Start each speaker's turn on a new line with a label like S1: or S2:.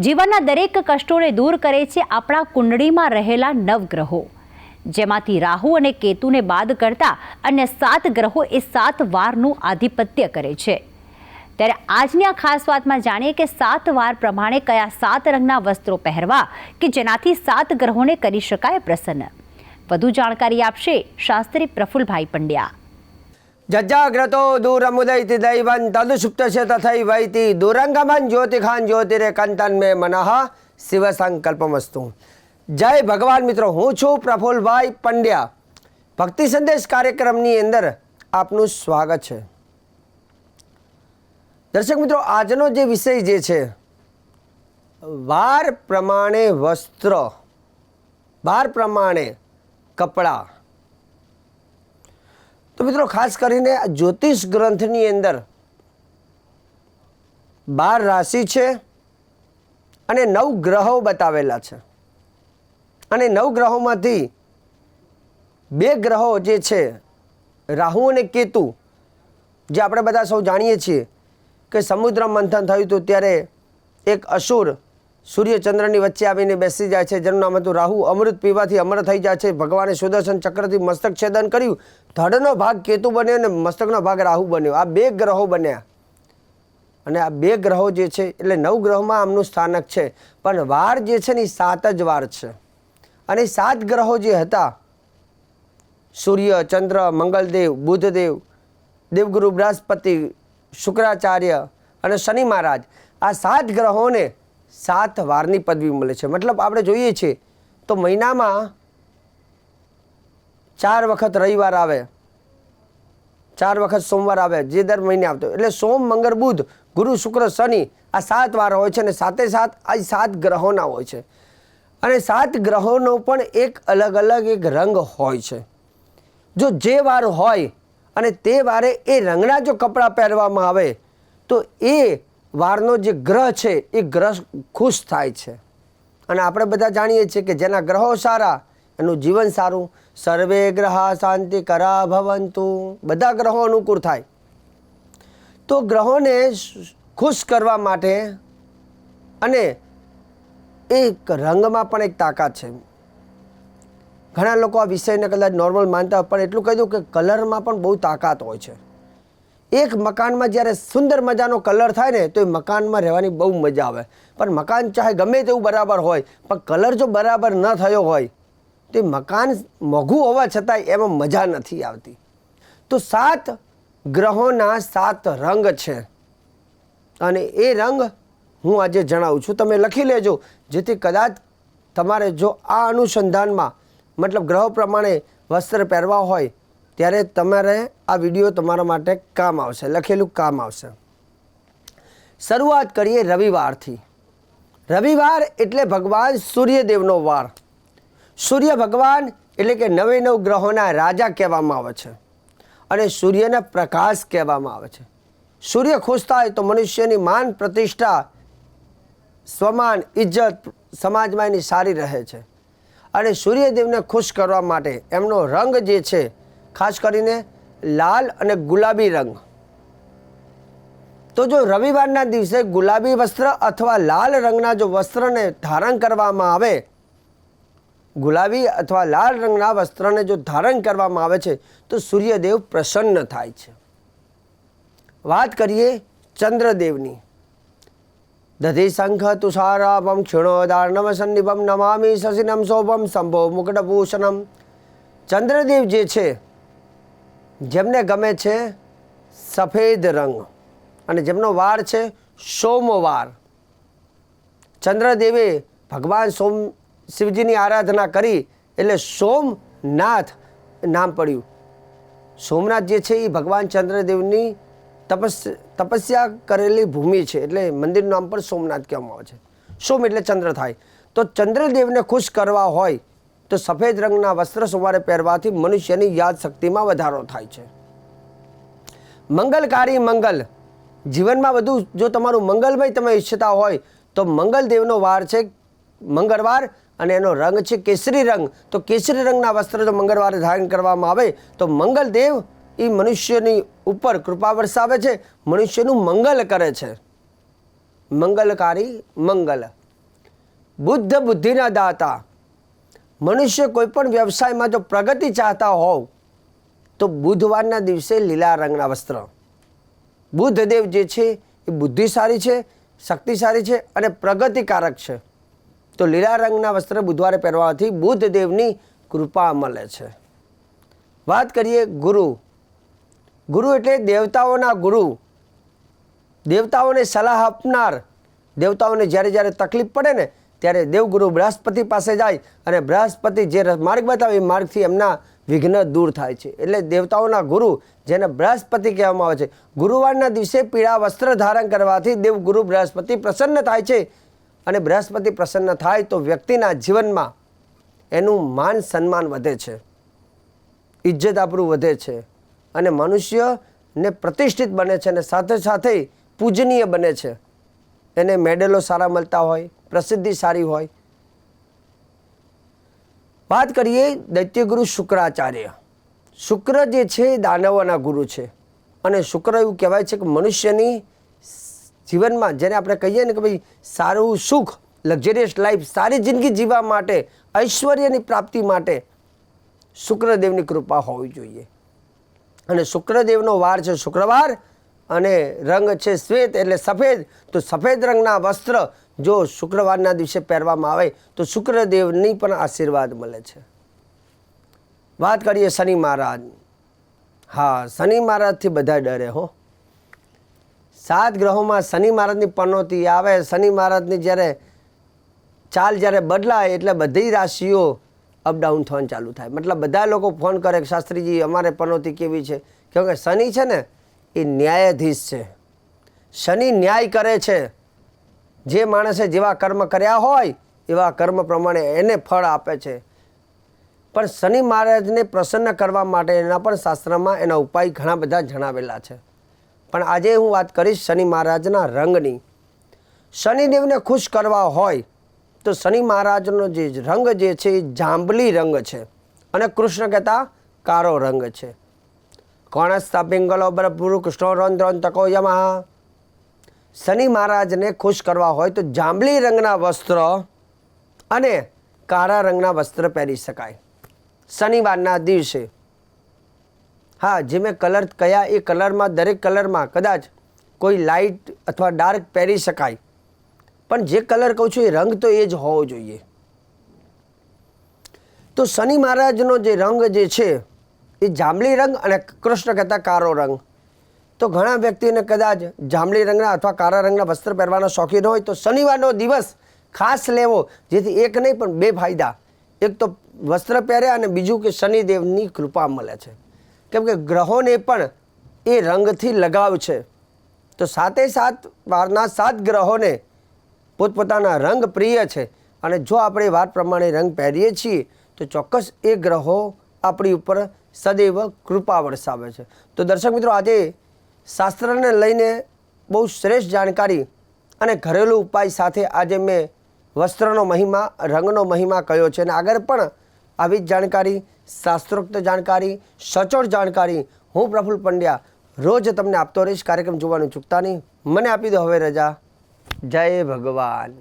S1: જીવનના દરેક કષ્ટોને દૂર કરે છે આપણા કુંડળીમાં રહેલા નવગ્રહો. જેમાંથી રાહુ અને કેતુને બાદ કરતા અન્ય સાત ગ્રહો એ સાત વારનું આધિપત્ય કરે છે. ત્યારે આજની આ ખાસ વાતમાં જાણીએ કે સાત વાર પ્રમાણે કયા સાત રંગના વસ્ત્રો પહેરવા કે જેનાથી સાત ગ્રહોને કરી શકાય પ્રસન્ન. વધુ જાણકારી આપશે શાસ્ત્રી પ્રફુલભાઈ પંડ્યા.
S2: જજ્જાગ્રતો દૂરમુદૈતિ દૈવં તદુષુપ્તસ્ય તથૈવૈતિ દુરંગમન જ્યોતિખાન જ્યોતિરે કંતન મે મનઃ શિવ સંકલ્પમસ્તુ જય ભગવાન મિત્રો, હું છું પ્રફુલભાઈ પંડ્યા। ભક્તિ સંદેશ કાર્યક્રમની અંદર આપનું સ્વાગત છે। દર્શક મિત્રો, આજનો જે વિષય જે છે, વાર પ્રમાણે વસ્ત્ર, વાર પ્રમાણે કપડાં તો મિત્રો ખાસ કરીને જ્યોતિષ ગ્રંથની અંદર બાર રાશિ છે અને નવ ગ્રહો બતાવેલા છે. અને નવ ગ્રહોમાંથી બે ગ્રહો જે છે, રાહુ અને કેતુ, જે આપણે બધા સૌ જાણીએ છીએ કે સમુદ્ર મંથન થયું હતું ત્યારે એક અસુર સૂર્યચંદ્રની વચ્ચે આવીને બેસી જાય છે. જેનું નામ હતું રાહુ. અમૃત પીવાથી અમર થઈ જાય છે. ભગવાને સુદર્શન ચક્રથી મસ્તક છેદન કર્યું. ધડનો ભાગ કેતુ બન્યો અને મસ્તકનો ભાગ રાહુ બન્યો. આ બે ગ્રહો બન્યા. અને આ બે ગ્રહો જે છે, એટલે નવ ગ્રહોમાં આમનું સ્થાનક છે. પણ વાર જે છે ને એ સાત જ વાર છે. અને સાત ગ્રહો જે હતા, સૂર્ય, ચંદ્ર, મંગલદેવ, બુધદેવ, દેવગુરુ, બૃહસ્પતિ, શુક્રાચાર્ય અને શનિ મહારાજ, આ સાત ગ્રહોને સાત વારની પદવી મળે છે. મતલબ આપણે જોઈએ છીએ તો મહિનામાં ચાર વખત રવિવાર આવે, ચાર વખત સોમવાર આવે, જે દર મહિને આવતો એટલે સોમ, મંગળ, બુધ, ગુરુ, શુક્ર, શનિ આ સાત વાર હોય છે અને સાથે સાત આ સાત ગ્રહોના હોય છે. અને સાત ગ્રહોનો પણ એક અલગ અલગ એક રંગ હોય છે. જો જે વાર હોય અને તે વારે એ રંગના જો કપડાં પહેરવામાં આવે, તો એ વારનો જે ગ્રહ છે, એ ગ્રહ ખુશ થાય છે. અને આપણે બધા જાણીએ છીએ કે જેના ગ્રહો સારા, એનું જીવન સારું. સર્વે ગ્રહા શાંતિ કરા ભવંતુ. બધા ગ્રહો અનુકૂળ થાય. તો ગ્રહોને ખુશ કરવા માટે અને એક રંગમાં પણ એક તાકાત છે. ઘણા લોકો આ વિષયને કદાચ નોર્મલ માનતા પણ એટલું કહી દઉં કે કલરમાં પણ બહુ તાકાત હોય છે. એક મકાનમાં જ્યારે સુંદર મજાનો કલર થાય ને, તો એ મકાનમાં રહેવાની બહુ મજા આવે. પણ મકાન ચાહે ગમે તેવું બરાબર હોય, પણ કલર જો બરાબર ન થયો હોય, તો એ મકાન મોઘું હોવા છતાંય એમાં મજા નથી આવતી. તો સાત ગ્રહોના સાત રંગ છે. અને એ રંગ હું આજે જણાવું છું. તમે લખી લેજો, જેથી કદાચ તમારે જો આ અનુસંધાનમાં, મતલબ ગ્રહો પ્રમાણે વસ્ત્ર પહેરવા હોય ત્યારે તમારે આ વીડિયો તમારા માટે કામ આવશે. લખેલું કામ આવશે. શરૂઆત કરીએ રવિવારથી. રવિવાર એટલે ભગવાન સૂર્યદેવનો વાર. સૂર્ય ભગવાન એટલે કે નવે નવ ગ્રહોના રાજા કહેવામાં આવે છે અને સૂર્યને પ્રકાશ કહેવામાં આવે છે. સૂર્ય ખુશ થાય તો મનુષ્યની માન પ્રતિષ્ઠા, સ્વમાન, ઇજ્જત સમાજમાં એની સારી રહે છે. અને સૂર્યદેવને ખુશ કરવા માટે એમનો રંગ જે છે ખાસ કરીને લાલ અને ગુલાબી રંગ. તો જો રવિવારના દિવસે ગુલાબી વસ્ત્ર અથવા લાલ રંગના જો વસ્ત્રને ધારણ કરવામાં આવે, ગુલાબી અથવા લાલ રંગના વસ્ત્રને જો ધારણ કરવામાં આવે છે, તો સૂર્યદેવ પ્રસન્ન થાય છે. વાત કરીએ ચંદ્રદેવની. દધી શંખ તુષારાભમ ક્ષીણોદાર્ણવ સન્નિભમ નમામી શશિનમ શોભમ શંભો મુકટભૂષણમ. ચંદ્રદેવ જે છે જેમને ગમે છે સફેદ રંગ અને જેમનો વાર છે સોમવાર. ચંદ્રદેવે ભગવાન સોમ શિવજીની આરાધના કરી એટલે સોમનાથ નામ પડ્યું. સોમનાથ જે છે એ ભગવાન ચંદ્રદેવની તપસ, તપસ્યા કરેલી ભૂમિ છે એટલે મંદિરનું નામ પણ સોમનાથ કહેવામાં આવે છે. સોમ એટલે ચંદ્ર થાય. તો ચંદ્રદેવને ખુશ કરવા હોય તો સફેદ રંગના વસ્ત્ર સવારે પહેરવાથી મનુષ્યની યાદ શક્તિમાં વધારો થાય છે. મંગલકારી મંગલ. જીવનમાં વધુ જો તમારું મંગલમય તમે ઈચ્છતા હોય, તો મંગલદેવનો વાર છે મંગળવાર અને એનો રંગ છે કેસરી રંગ. તો કેસરી રંગના વસ્ત્ર જો મંગળવારે ધારણ કરવામાં આવે, તો મંગલદેવ એ મનુષ્યની ઉપર કૃપા વરસાવે છે, મનુષ્યનું મંગલ કરે છે. મંગલકારી મંગલ. બુદ્ધ બુદ્ધિના દાતા. મનુષ્ય કોઈ પણ વ્યવસાયમાં જો પ્રગતિ ચાહતા હોવ, તો બુધવારના દિવસે લીલા રંગના વસ્ત્ર. બુદ્ધદેવ જે છે, એ બુદ્ધિશાળી છે, શક્તિશાળી છે અને પ્રગતિકારક છે. તો લીલા રંગના વસ્ત્ર બુધવારે પહેરવાથી બુદ્ધદેવની કૃપા મળે છે. વાત કરીએ ગુરુ. ગુરુ એટલે દેવતાઓના ગુરુ. દેવતાઓને સલાહ આપનાર. દેવતાઓને જ્યારે જ્યારે તકલીફ પડે ને ત્યારે દેવગુરુ બૃહસ્પતિ પાસે જાય અને બૃહસ્પતિ જે માર્ગ બતાવે એ માર્ગથી એમના વિઘ્ન દૂર થાય છે. એટલે દેવતાઓના ગુરુ, જેને બૃહસ્પતિ કહેવામાં આવે છે, ગુરુવારના દિવસે પીળા વસ્ત્ર ધારણ કરવાથી દેવગુરુ બૃહસ્પતિ પ્રસન્ન થાય છે. અને બૃહસ્પતિ પ્રસન્ન થાય તો વ્યક્તિના જીવનમાં એનું માન સન્માન વધે છે. ઇજ્જત આપણું વધે છે. અને મનુષ્યને પ્રતિષ્ઠિત બને છે અને સાથે સાથે પૂજનીય બને છે. એને મેડલો સારા મળતા હોય પ્રસિદ્ધિ સારી હોય. વાત કરીએ દૈત્યગુરુ શુક્રાચાર્ય. શુક્ર જે છે એ દાનવોના ગુરુ છે. અને શુક્ર એવું કહેવાય છે કે મનુષ્યની જીવનમાં જેને આપણે કહીએ ને કે ભાઈ સારું સુખ લક્ઝરિયસ લાઈફ સારી જિંદગી જીવવા માટે, ઐશ્વર્યની પ્રાપ્તિ માટે શુક્રદેવની કૃપા હોવી જોઈએ. અને શુક્રદેવનો વાર છે શુક્રવાર અને રંગ છે શ્વેત એટલે સફેદ. તો સફેદ રંગના વસ્ત્ર જો શુક્રવારના દિવસે પહેરવામાં આવે તો શુક્રદેવની પણ આશીર્વાદ મળે છે. વાત કરીએ શનિ મહારાજ હા, શનિ મહારાજથી બધા ડરે હો. સાત ગ્રહોમાં શનિ મહારાજની પનોતી આવે, શનિ મહારાજની જ્યારે ચાલ જ્યારે બદલાય એટલે બધી રાશિઓ અપડાઉન થવાનું ચાલુ થાય. મતલબ બધા લોકો ફોન કરે કે શાસ્ત્રીજી, અમારે પનોતી કેવી છે? કેમ કે શનિ છે ને એ ન્યાયાધીશ છે. શનિ ન્યાય કરે છે. જે માણસે જેવા કર્મ કર્યા હોય, એવા કર્મ પ્રમાણે એને ફળ આપે છે. પણ શનિ મહારાજને પ્રસન્ન કરવા માટે એના પણ શાસ્ત્રમાં એના ઉપાય ઘણા બધા જણાવેલા છે. પણ આજે હું વાત કરીશ શનિ મહારાજના રંગની. શનિદેવને ખુશ કરવા હોય, તો શનિ મહારાજનો જે રંગ જે છે એ જાંબલી રંગ છે અને કૃષ્ણ કહેતા કાળો રંગ છે. કોણસ્તા પિંગલો બરપુરુ કૃષ્ણો રંદ્રોન તકો યમા શનિ મહારાજને ખુશ કરવા હોય તો જાંબલી રંગના વસ્ત્ર અને કાળા રંગના વસ્ત્ર પહેરી શકાય. શનિવારના દિવસે. હા, જે મેં કલર કયા, એ કલરમાં, દરેક કલરમાં કદાચ કોઈ લાઇટ અથવા ડાર્ક પહેરી શકાય. પણ જે કલર કહું છું એ રંગ તો એ જ હોવો જોઈએ. તો શનિ મહારાજનો જે રંગ જે છે, એ જાંબલી રંગ અને કૃષ્ણ કહેતા કાળો રંગ. તો ઘણા વ્યક્તિને કદાચ જાંબલી રંગના અથવા કાળા રંગના વસ્ત્ર પહેરવાના શોખીન હોય તો શનિવારનો દિવસ ખાસ લેવો, જેથી એક નહીં પણ બે ફાયદા. એક તો વસ્ત્ર પહેરે અને બીજું કે શનિદેવની કૃપા મળે છે. કેમ કે ગ્રહોને પણ એ રંગથી લગાવ છે. તો સાતે સાત, વારના સાત ગ્રહોને પોતપોતાના રંગ પ્રિય છે. અને જો આપણે વાત પ્રમાણે રંગ પહેરીએ છીએ, તો ચોક્કસ એ ગ્રહો આપણી ઉપર સદૈવ કૃપા વરસાવે છે. તો દર્શક મિત્રો, આજે શાસ્ત્રને લઈને બહુ શ્રેષ્ઠ જાણકારી અને ઘરેલું ઉપાય સાથે આજે મેં વસ્ત્રનો મહિમા, રંગનો મહિમા કહ્યો છે. અને આગળ પણ આવી જ જાણકારી, શાસ્ત્રોક્ત જાણકારી, સચોટ જાણકારી હું પ્રફુલ્લ પંડ્યા રોજ તમને આપતો રહીશ. કાર્યક્રમ જોવાનું ચૂકતા નહીં. મને આપી દો હવે રજા. જય ભગવાન.